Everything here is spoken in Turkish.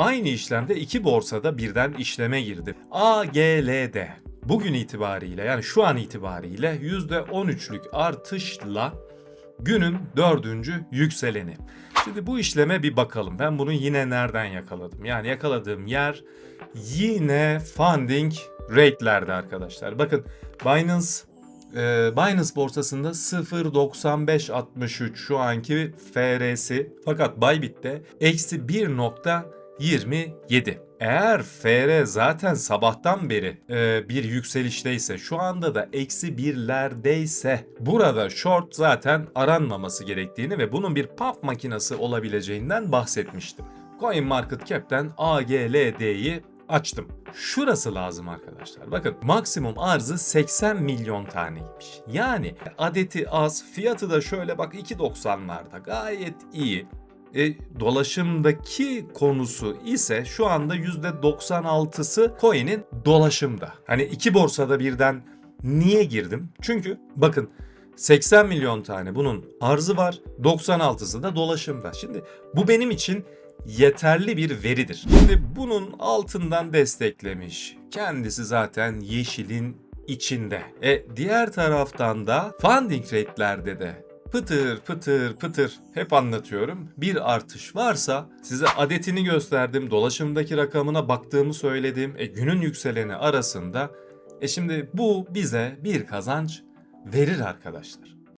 aynı işlemde iki borsada birden işleme girdi. AGL'de bugün itibariyle yani şu an itibariyle %13'lük artışla günün dördüncü yükseleni. Şimdi bu işleme bir bakalım. Ben bunu yine nereden yakaladım? Yani yakaladığım yer yine funding rate'lerde arkadaşlar. Bakın Binance e, Binance borsasında 0.9563 şu anki FR'si fakat Bybit'te eksi 1.27. Eğer FR zaten sabahtan beri e, bir yükselişteyse şu anda da eksi birlerdeyse burada short zaten aranmaması gerektiğini ve bunun bir pump makinesi olabileceğinden bahsetmiştim. CoinMarketCap'ten AGLD'yi açtım. Şurası lazım arkadaşlar. Bakın maksimum arzı 80 milyon taneymiş. Yani adeti az, fiyatı da şöyle bak 2.90'larda gayet iyi. E, dolaşımdaki konusu ise şu anda %96'sı coin'in dolaşımda. Hani iki borsada birden niye girdim? Çünkü bakın 80 milyon tane bunun arzı var, 96'sı da dolaşımda. Şimdi bu benim için yeterli bir veridir. Şimdi bunun altından desteklemiş. Kendisi zaten yeşilin içinde. E diğer taraftan da funding rate'lerde de pıtır pıtır pıtır hep anlatıyorum. Bir artış varsa size adetini gösterdim. Dolaşımdaki rakamına baktığımı söyledim. E günün yükseleni arasında. E şimdi bu bize bir kazanç verir arkadaşlar.